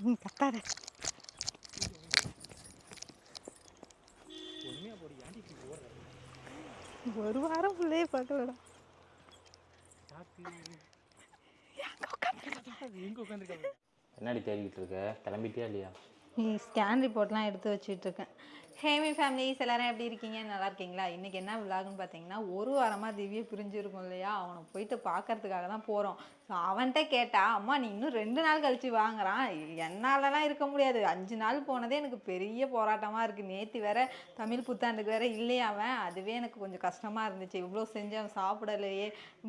ம், கத்தாத. ஒரு வாரம் ஃபுல்லே பார்க்கலடா. என்னடி தேடிக்கிட்டு இருக்க? கிளம்பிட்டியா இல்லையா? நீ ஸ்கேன் ரிப்போர்ட்லாம் எடுத்து வச்சுட்டு இருக்கேன். ஹேமி ஃபேமிலிஸ் எல்லாரும் எப்படி இருக்கீங்க? நல்லா இருக்கீங்களா? இன்றைக்கி என்ன விலாகுன்னு பார்த்தீங்கன்னா ஒரு வாரமாக திவ்யா பிரிஞ்சிருக்கும் இல்லையா? அவனை போயிட்டு பார்க்கறதுக்காக தான் போகிறோம் ஸோ அவன்கிட்ட கேட்டா அம்மா நீ இன்னும் ரெண்டு நாள் கழிச்சு வாங்குறான். என்னாலலாம் இருக்க முடியாது. அஞ்சு நாள் போனதே எனக்கு பெரிய போராட்டமாக இருக்குது நேற்று வேற தமிழ் புத்தாண்டுக்கு வேற இல்லையா அவன்? அதுவே எனக்கு கொஞ்சம் கஷ்டமாக இருந்துச்சு. இவ்வளோ செஞ்சு அவன் சாப்பிடலையே.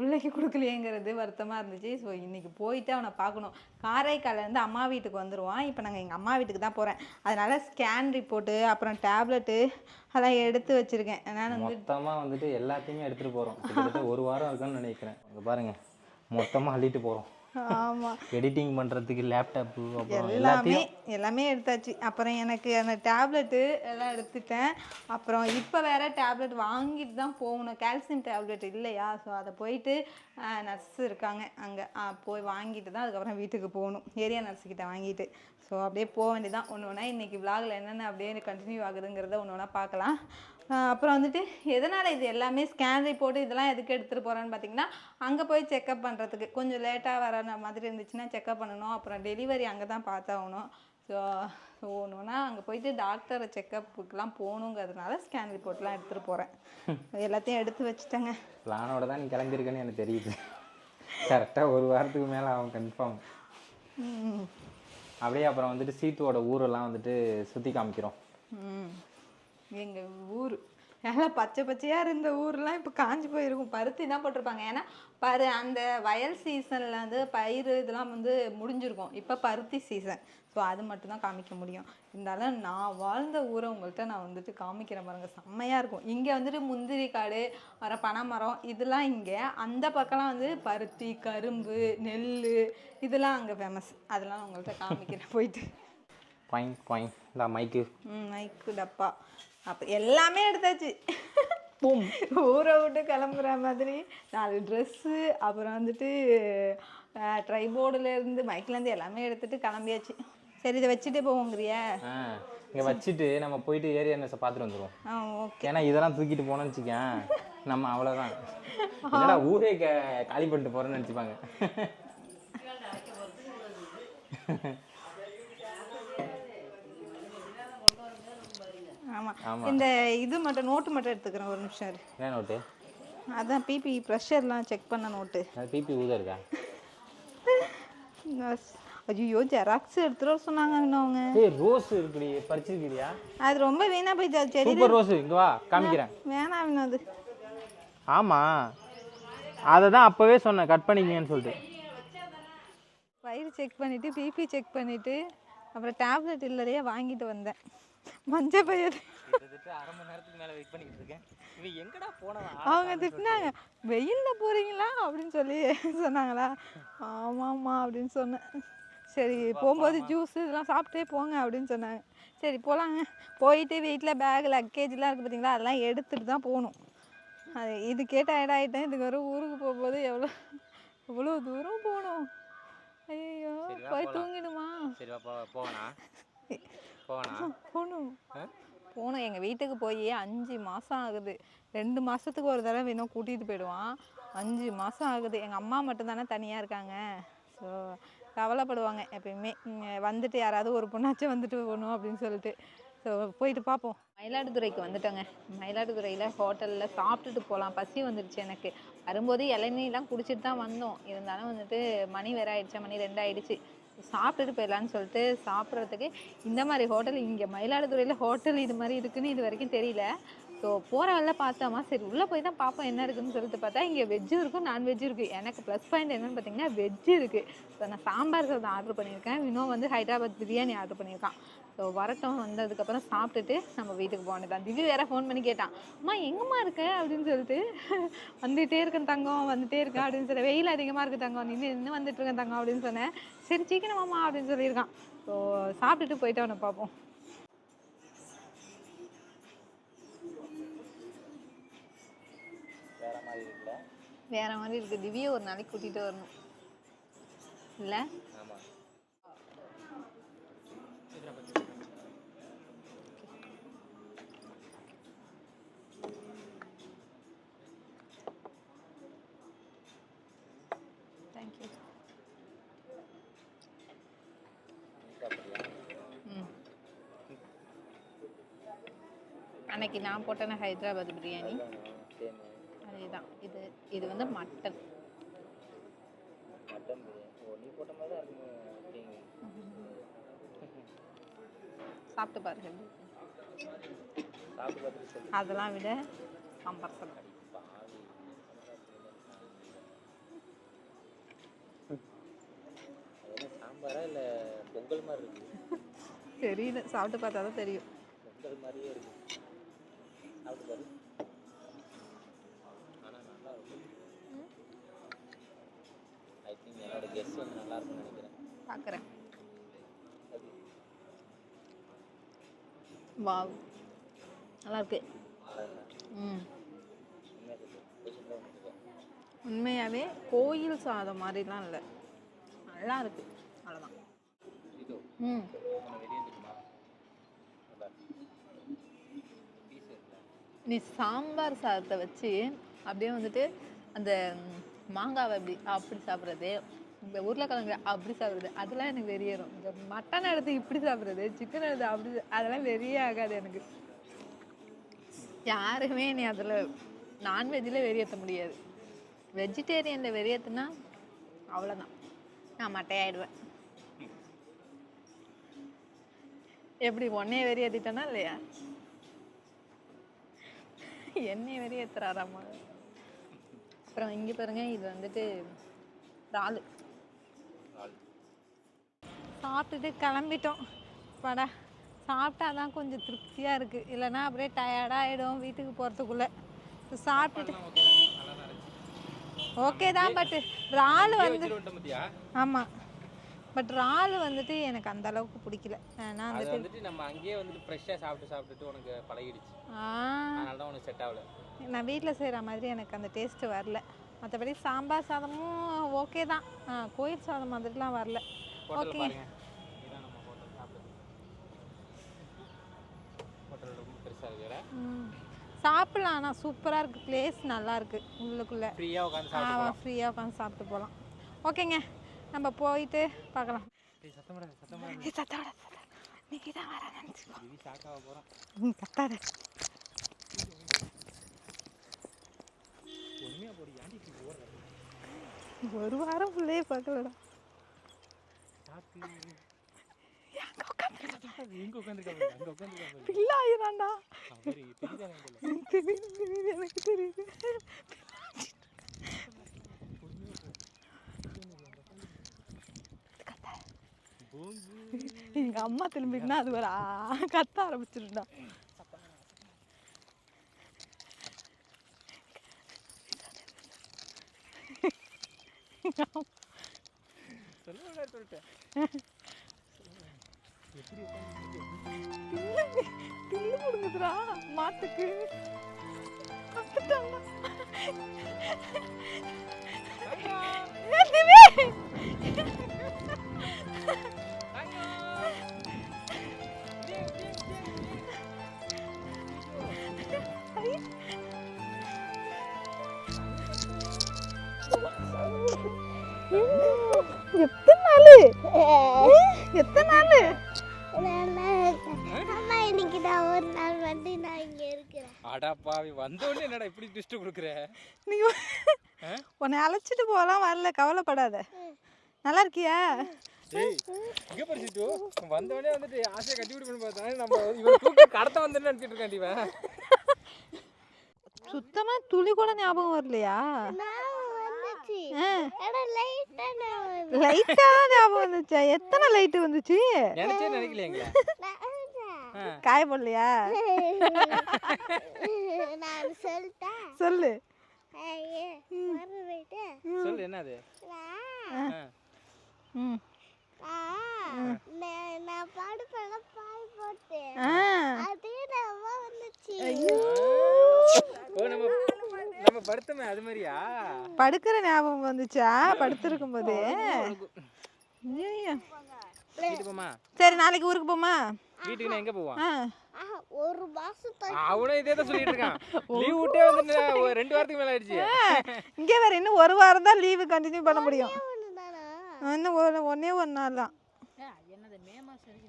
பிள்ளைக்கு கொடுக்கலையேங்கிறது வருத்தமாக இருந்துச்சு. ஸோ இன்றைக்கி போயிட்டு அவனை பார்க்கணும் காரைக்காலேருந்து அம்மா வீட்டுக்கு வந்துடுவான் இப்போ நாங்கள் எங்கள் அம்மா வீட்டுக்கு தான் போகிறேன் அதனால் ஸ்கேன் ரிப்போர்ட்டு அப்புறம் டேப்லெட்டு அதெல்லாம் எடுத்து வச்சுருக்கேன். நான் வந்து மொத்தமாக வந்துட்டு எல்லாத்தையுமே எடுத்துகிட்டு போகிறோம் கிட்டத்தட்ட ஒரு வாரம் இருக்குன்னு நினைக்கிறேன். இங்கே பாருங்க மொத்தமாக அள்ளிட்டு போகிறோம் ஆமாம் எடிட்டிங் பண்ணுறதுக்கு லேப்டாப்பு அப்புறம் எல்லாமே எல்லாமே எடுத்தாச்சு. அப்புறம் எனக்கு அந்த டேப்லெட்டு எல்லாம் எடுத்துட்டேன். அப்புறம் இப்போ வேற டேப்லெட் வாங்கிட்டு தான் போகணும். கால்சியம் டேப்லெட் இல்லையா? ஸோ அதை போயிட்டு நர்ஸ் இருக்காங்க. அங்கே போய் வாங்கிட்டு தான் அதுக்கப்புறம் வீட்டுக்கு போகணும். ஏரியா நர்ஸுக்கிட்ட வாங்கிட்டு. ஸோ அப்படியே போக வேண்டியதான் ஒன்று ஒன்றா இன்றைக்கி விலாகில் என்னென்ன அப்படியே கண்டினியூ ஆகுதுங்கிறத ஒன்று ஒன்றா பார்க்கலாம். அப்புறம் வந்துட்டு எதனால் இது எல்லாமே ஸ்கேன் ரிப்போர்ட்டு இதெல்லாம் எதுக்கு எடுத்துகிட்டு போகிறேன்னு பார்த்தீங்கன்னா அங்கே போய் செக்கப் பண்ணுறதுக்கு கொஞ்சம் லேட்டாக வர மாதிரி இருந்துச்சுன்னா செக்கப் பண்ணணும். அப்புறம் டெலிவரி அங்கே தான் பார்த்தாகணும். ஸோ ஒன்றா அங்கே போயிட்டு டாக்டரை செக்கப்புக்கெலாம் போகணுங்கிறதுனால ஸ்கேன் ரிப்போர்ட்லாம் எடுத்துகிட்டு போகிறேன் எல்லாத்தையும் எடுத்து வச்சுட்டேங்க. பிளானோட தான் நீ கிளம்பியிருக்கேன்னு எனக்கு தெரியுது. கரெக்டாக ஒரு வாரத்துக்கு மேலே அவன் கன்ஃபார்ம் அப்படியே அப்புறம் வந்துட்டு சீத்துவோட ஊரெல்லாம் வந்துட்டு சுற்றி காமிக்கிறோம். எங்கள் ஊர். எல்லாம் பச்சை பச்சையாக இருந்த ஊர்லாம் இப்போ காஞ்சி போயிருக்கும். பருத்தி தான் போட்டிருப்பாங்க. ஏன்னா பரு அந்த வயல் சீசனில் வந்து பயிர் இதெல்லாம் வந்து முடிஞ்சிருக்கும். இப்போ பருத்தி சீசன் ஸோ அது மட்டும்தான் காமிக்க முடியும். இருந்தாலும் நான் வாழ்ந்த ஊரை உங்கள்கிட்ட நான் வந்துட்டு காமிக்கிறேன் பாருங்க செம்மையாக இருக்கும். இங்கே வந்துட்டு முந்திரி காடு வர பனைமரம் இதெல்லாம் இங்கே அந்த பக்கம்லாம் வந்து பருத்தி கரும்பு நெல் இதெல்லாம் அங்கே ஃபேமஸ் அதெல்லாம் உங்கள்கிட்ட காமிக்கிறேன் போயிட்டு. பாயிண்ட் பாயிண்ட் மைக்கு ம் மைக்கு டப்பா. அப்போ எல்லாமே எடுத்தாச்சு. ஊரை விட்டு கிளம்புற மாதிரி நாலு ட்ரெஸ்ஸு அப்புறம் வந்துட்டு ட்ரைபோர்டுலேருந்து மைக்லேருந்து எல்லாமே எடுத்துட்டு கிளம்பியாச்சு. சரி இதை வச்சுட்டு போவோங்கிறியா? இங்கே வச்சுட்டு நம்ம போயிட்டு ஏரியா நெஸை பார்த்துட்டு வந்துடுவோம் ஓகே. ஏன்னா இதெல்லாம் தூக்கிட்டு போனோம்னு வச்சுக்கேன் நம்ம அவ்வளோதான் என்னடா ஊரே க காலி பண்ணிட்டு போகிறேன்னு நினச்சிப்பாங்க. ஆமாம் ஆமா. இந்த இது மட்டும் நோட்டு மட்டும் எடுத்துக்கிறேன் ஒரு நிமிஷம். என்ன நோட்டு? அதான் பிபி ப்ரெஷர்லாம் செக் பண்ண நோட்டு. பிபி ஊத இருக்கா? ஐயோ ஜெராக்ஸ் எடுத்துகிட்டு வர சொன்னாங்க அவங்க. ஏய் ரோஸ் இருக்குடி பறிச்சிருக்கிறியா? அது ரொம்ப போயிடுச்சு அது செடி சூப்பர் ரோஸ் இங்க வா காமிக்கிறேன். வேணாம் வினோது ஆமாம் அதை தான் அப்போவே சொன்னேன் கட் பண்ணிக்கங்கன்னு சொல்லிட்டு. வயிறு செக் பண்ணிவிட்டு பிபி செக் பண்ணிவிட்டு அப்புறம் டேப்லெட் இல்லையே வாங்கிட்டு வந்தேன். மஞ்சள் பயிர் அரை மணி நேரத்துக்கு மேலே வெயிட் பண்ணிக்கிட்டு இருக்கேன். இவன் எங்கடா போனவன் அவங்க திட்டினாங்க வெயிலில் போகிறீங்களா அப்படின்னு சொல்லி சொன்னாங்களா. ஆமாம்மா அப்படின்னு சொன்னேன். சரி போகும்போது ஜூஸ் இதெல்லாம் சாப்பிட்டே போங்க அப்படின்னு சொன்னாங்க. சரி போகலாங்க போயிட்டு வீட்டில் பேக் லக்கேஜ்லாம் இருக்குது பார்த்தீங்களா அதெல்லாம் எடுத்துகிட்டு தான் போகணும். அது இது கேட்ட ஆகிட்டேன் இதுக்கு வர ஊருக்கு போகும்போது எவ்வளோ எவ்வளோ தூரம் போகணும். ஐயோ போய். தூங்கிடுமா? சரி வா போ போவனா போவனா போகணும்? போகணும். எங்கள் வீட்டுக்கு போய் அஞ்சு மாதம் ஆகுது. ரெண்டு மாதத்துக்கு ஒரு தடவை வேணும் கூட்டிகிட்டு போயிடுவான். அஞ்சு மாதம் ஆகுது. எங்கள் அம்மா மட்டும்தானே தனியாக இருக்காங்க. ஸோ கவலைப்படுவாங்க எப்பயுமே. வந்துட்டு யாராவது ஒரு பொண்ணாச்சும் வந்துட்டு போகணும் அப்படின்னு சொல்லிட்டு. ஸோ போயிட்டு பார்ப்போம் மயிலாடுதுறைக்கு வந்துட்டோங்க. மயிலாடுதுறையில் ஹோட்டலில் சாப்பிட்டுட்டு போகலாம் பசி வந்துடுச்சு எனக்கு. வரும்போது இளநீலாம் குடிச்சிட்டு தான் வந்தோம். இருந்தாலும் வந்துட்டு மணி வேற ஆயிடுச்சு. மணி ரெண்டு ஆயிடுச்சு. சாப்பிட்டுட்டு போயிடலான்னு சொல்லிட்டு சாப்பிட்றதுக்கு இந்த மாதிரி ஹோட்டல் இங்கே மயிலாடுதுறையில் ஹோட்டல் இது மாதிரி இருக்குன்னு இது வரைக்கும் தெரியல. ஸோ போகிற பார்த்தோமா சரி உள்ளே போய் தான் பார்ப்போம் என்ன இருக்குன்னு சொல்லிட்டு பார்த்தா இங்கே வெஜ்ஜும் இருக்கும் நான்வெஜ்ஜும் இருக்குது எனக்கு ப்ளஸ் பாயிண்ட் என்னன்னு பார்த்தீங்கன்னா வெஜ்ஜு இருக்குது ஸோ நான் சாம்பார் சாதம் ஆர்டர் பண்ணியிருக்கேன். இன்னும் வந்து ஹைதராபாத் பிரியாணி ஆர்டர் பண்ணியிருக்கான். ஸோ வரட்டும் வந்ததுக்கப்புறம் சாப்பிட்டுட்டு நம்ம வீட்டுக்கு போனதான் திவ்யா வேற ஃபோன் பண்ணி கேட்டான். அம்மா எங்கம்மா இருக்க? அப்படின்னு சொல்லிட்டு வந்துகிட்டே இருக்கேன் தங்கம் வந்துகிட்டே இருக்கேன் அப்படின்னு சொல்லி வெயில் அதிகமாக இருக்குது தங்கம் நின்று நின்று வந்துட்டு இருக்கேன் தங்கம் அப்படின்னு சொன்னேன். சரி சீக்கிரமாம்மா அப்படின்னு சொல்லியிருக்கான். ஸோ சாப்பிட்டுட்டு போயிட்டு அவனை பார்ப்போம். வேற மாதிரி இருக்கு. திவ்யா ஒரு நாளைக்கு கூட்டிட்டு வரணும். இல்ல? தேங்க்யூ அன்னைக்கு நான் போட்டேன ஹைதராபாத் பிரியாணி. இது வந்து மட்டன். மட்டன் சாப்பிட்டு பாருங்க அதெல்லாம் விட சாம்பார் சாதம். சாம்பாரா இல்லை பொங்கல் மாதிரி இருக்கு? தெரியல சாப்பிட்டு பார்த்தா தான் தெரியும். பொங்கல் மாதிரியே இருக்கு. சாப்பிட்டு பாரு ஆனால் நல்லா இருக்கும் ஐ திங்க் என்னோட கெஸ்ட் வந்து நல்லா இருக்கும்னு நினைக்கிறேன் பார்க்குறேன் வா வாவ். நல்லா இருக்கு. ம். உண்மையாகவே கோயில் சாதம் மாதிரிலாம் இல்லை. நல்லா இருக்கு. அவ்வளோதான் ம். நீ சாம்பார் சாதத்தை வச்சு அப்படியே வந்துட்டு அந்த மாங்காவை அப்படி அப்படி சாப்பிட்றது. இந்த உருளைக்கிழங்கு அப்படி சாப்பிட்றது. அதெல்லாம் எனக்கு வெறியேறும். இந்த மட்டன் எடுத்து இப்படி சாப்பிட்றது சிக்கன் எடுத்து அப்படி அதெல்லாம் வெறியே ஆகாது எனக்கு. யாருமே நீ அதில் நான்வெஜ்ஜில் வெறியேற்ற முடியாது. வெஜிடேரியனில் வெறியேற்றுனா அவ்வளோதான் நான் மட்டையாயிடுவேன். எப்படி ஒன்னே வெறியேற்றிட்டேனா இல்லையா? என்னை வெறியேற்றுறாராமா அப்புறம் இங்கே பாருங்க இது வந்துட்டு இறால். சாப்பிட்டுட்டு கிளம்பிட்டோம். படா சாப்பிட்டா தான் கொஞ்சம் திருப்தியாக இருக்குது இல்லைன்னா அப்படியே டயர்டாக ஆகிடும் வீட்டுக்கு போகிறதுக்குள்ளே சாப்பிட்டுட்டு ஓகே தான். பட் இறால் வந்து ஆமாம் பட் இறால் வந்துட்டு எனக்கு அந்த அளவுக்கு பிடிக்கல. நான் வந்துட்டு நம்ம அங்கேயே வந்துட்டு ஃப்ரெஷ்ஷாக சாப்பிட்டு சாப்பிட்டுட்டு உனக்கு பழகிடுச்சு. ஆ. அதனால தான் உனக்கு செட் ஆகல. நான் வீட்டில் செய்கிற மாதிரி எனக்கு அந்த டேஸ்ட்டு வரல. மற்றபடி சாம்பார் சாதமும் ஓகே தான். கோயில் சாதம் மாதிரிலாம் வரல. Okay. பாருங்க. இதான் நம்ம ஹோட்டல் சாப்பிடுறது. ஹோட்டல் ரொம்ப பெருசாக இருக்கிற ம். சாப்பிடலாம் ஆனால் சூப்பராக இருக்குது பிளேஸ் நல்லா இருக்குது உள்ளுக்குள்ளே. ஃப்ரீயாக உட்காந்து சாப்பிட்டு ஃப்ரீயாக உட்காந்து சாப்பிட்டு போகலாம் ஓகேங்க. நம்ம போயிட்டு பார்க்கலாம். சத்தம் சத்தோட சத்தம் இன்னைக்கு தான் வர நினச்சிக்கோ. போகிறோம் ம் கத்தாத ஒரு வாரம் பிள்ளையே பார்க்கலடா. போல தெரியுது தெரியுது எனக்கு தெரியுது எங்க அம்மா திரும்பிட்டுனா அது ஒரு கத்த ஆரம்பிச்சிருந்தா. சொல்ல சொல்லிட்டேன் தில்லு கொடுங்குதுடா மாட்டுக்கு. பார்த்துட்டாங்க. எத்தனை நாள் எத்தனை நாள் அம்மா இன்னைக்கு நான் ஒரு நாள் வந்து நான் இங்க இருக்கிறேன். அடாப்பாவி வந்தோடனே என்னடா இப்படி ட்விஸ்ட் கொடுக்குற? நீ உன்னை அழைச்சிட்டு போகலாம் வரல கவலைப்படாத. நல்லா இருக்கியா? ஏய் இங்க வந்துட்டு ஆசையை கட்டி விட்டு பார்த்தா நம்ம இவன் தூக்கி கடத்த வந்துன்னு நினைச்சிட்டு இருக்கான் இவன். சுத்தமா துளி கூட ஞாபகம் வரலையா? லைட்டா ஞாபகம் வந்துச்சா. எத்தனை லைட்டு வந்துச்சு? நினைச்சே காய போடலையா? நான் சொல்லிட்டேன். சொல்லு. சொல்லு என்னது? நான். ம். படுப்பெல்லாம் பாய் போட்டேன். அதே நம்ம வந்துச்சு. ஓ நம்ம படுத்தமே அது மாதிரியா? படுக்கிற ஞாபகம் வந்துச்சா? படுத்திருக்கும் போது. சரி நாளைக்கு ஊருக்கு போமா வீட்டுக்கு எங்க போவான் ஒரு மாசம் தான் அவனும் இதே தான் சொல்லிட்டு இருக்கான். லீவ் விட்டே வந்து ஒரு ரெண்டு வாரத்துக்கு மேல ஆயிடுச்சு. இங்கே வேற இன்னும் ஒரு வாரம் தான் லீவு கண்டினியூ பண்ண முடியும். இன்னும் ஒரு ஒன்றே ஒரு நாள் தான். என்னது மே மாசம்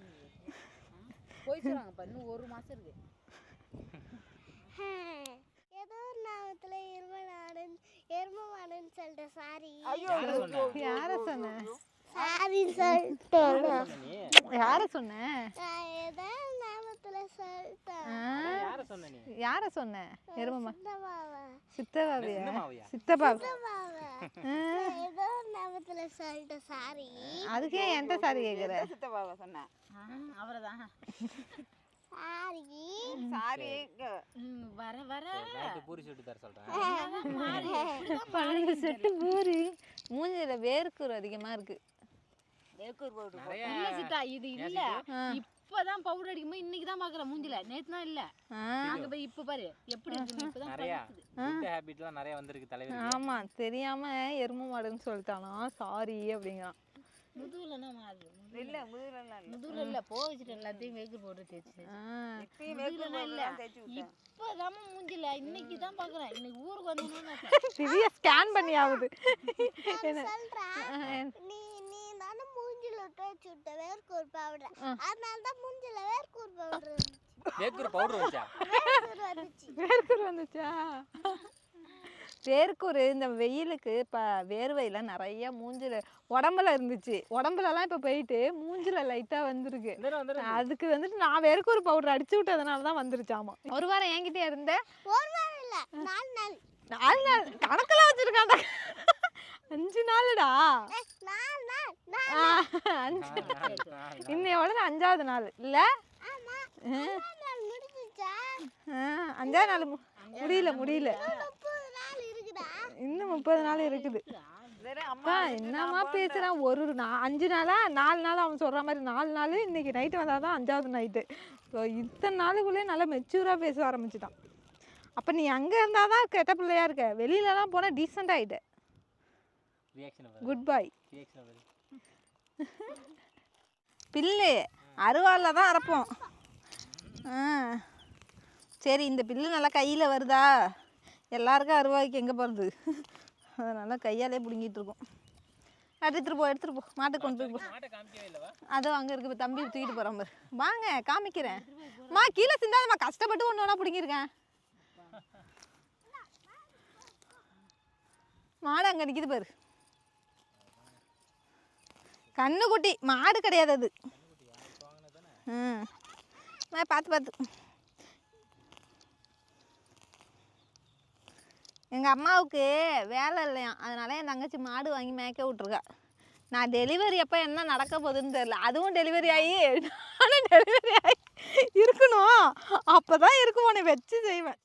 போய் இன்னும் ஒரு மாசம் இருக்கு. ஏதோ ஒரு நாமத்துல எரும நாடுன்னு எரும மாடுன்னு சொல்லிட்டு சாரி. யாரை சொன்ன? சொன்ன? சாரி சொல்லிட்டேன். நீ? யாரை சொன்ன? நான் ஏதோ ஒரு நாமத்துல சொல்லிட்டேன். யாரை சொன்ன நீ? யாரை சொன்ன? எருமம்மா சின்னமாவா சித்தபாவியா சின்னமாவையா? சித்தபா சின்னமாவா ஏதோ ஒரு நாமத்துல சொல்லிட்டேன் சாரி. அதுக்கே என்கிட்ட சாரி கேட்குற சித்தப்பாவை சொன்னேன் அவரை தான் சாரி. சாரி. வர வர. நைட்டு பூரி சுட்டு தர சொல்றேன். பன்னெண்டு செட்டு பூரி. மூஞ்சில வேர்க்குரு அதிகமா இருக்கு. வேக்கூர் போட்டு நிறைய இல்ல சித்தா இது இல்ல. இப்பதான் பவுடர் அடிக்கும்போது இன்னைக்கு தான் பாக்குறேன் மூஞ்சில. நேத்து தான் இல்ல அங்க போய் இப்ப பாரு எப்படி இருக்கு இப்பதான் நிறைய ஹேபிட்லாம் நிறைய வந்திருக்கு தலைவர் ஆமா தெரியாம எரும மாடுன்னு சொல்லிட்டானா சாரி அப்படிங்கிறான். முதுகுலன்னா மாறுது. இல்ல முதுகுல எல்லாத்தையும் தேய்ச்சி இப்பயும் இல்ல. போட்டு தேய்ச்சி விட்டேன். இப்பதான் மூஞ்சில. இன்னைக்கு தான் பாக்குறேன். இன்னைக்கு ஊருக்கு வந்தோம்னா ஸ்கேன் பண்ணி ஆகுது நீ நீ தானே மூஞ்சில தேய்ச்சி விட்ட வேர்க்கூர் பவுடர் அதனால தான் மூஞ்சில வேர்க்கூர் பவுடர் வேக்கூர் பவுடர் வேர்க்கூர் வந்துச்சு? வேர்க்குரு வந்துச்சா? வேர்க்குரு இந்த வெயிலுக்கு இப்போ வேர்வையில் நிறைய மூஞ்சில உடம்புல இருந்துச்சு. உடம்புலலாம் இப்போ போயிட்டு மூஞ்சில லைட்டாக வந்திருக்கு. அதுக்கு வந்துட்டு நான் வேர்க்குரு பவுடர் அடிச்சு விட்டதுனால தான் வந்துருச்சாமா. ஒரு வாரம் என்கிட்டயே இருந்த ஒரு வாரம் இல்ல நாலு நாள். நாலு நாள் கணக்கில் வச்சிருக்காங்க அஞ்சு நாளுடா. அஞ்சு இன்னையோட அஞ்சாவது நாள். இல்லை? அஞ்சாவது நாள் முடியல முடியல. இன்னும் முப்பது நாள் இருக்குது. என்னம்மா பேசுறான் ஒரு நா- அஞ்சு நாளா? நாலு நாள் அவன் சொல்ற மாதிரி நாலு நாள் இன்னைக்கு நைட்டு வந்தால் தான் அஞ்சாவது நைட்டு ஸோ இத்தனை நாளுக்குள்ளே நல்லா மெச்சூராக பேச ஆரம்பிச்சிட்டான். அப்போ நீ அங்கே இருந்தால் தான் கெட்ட பிள்ளையா இருக்க. வெளியிலலாம் போனால் டீசெண்ட் ஆகிட்ட ரியாக்ஷன் குட் பாய் பில்லு அருவாளில் தான் அரைப்போம். ஆ. சரி இந்த பில்லு நல்லா கையில் வருதா? எல்லாருக்கும் அருவாய்க்கு எங்கே போகிறது அதனால் கையாலே பிடுங்கிட்டு இருக்கோம். எடுத்துகிட்டு போ எடுத்துகிட்டு போ. மாட்டுக்கு கொண்டு போய் போ. அங்கே இருக்கு தம்பி தூக்கிட்டு போகிற பாரு. வாங்க காமிக்கிறேன். மா கீழே சிந்தாதம்மா. கஷ்டப்பட்டு ஒன்று ஒன்றா பிடுங்கியிருக்கேன் மாடு அங்கே நிற்கிது பாரு. கண்ணுக்குட்டி. மாடு கிடையாது அது. ம். பார்த்து பார்த்து எங்கள் அம்மாவுக்கு வேலை இல்லையாம் அதனால என் தங்கச்சி மாடு வாங்கி மேய்க்க விட்ருக்கா நான் டெலிவரி அப்போ என்ன நடக்க போகுதுன்னு தெரில அதுவும் டெலிவரி ஆகி நானும் டெலிவரி ஆகி இருக்கணும். அப்போ தான் இருக்கும் உன்னை வச்சு செய்வேன்.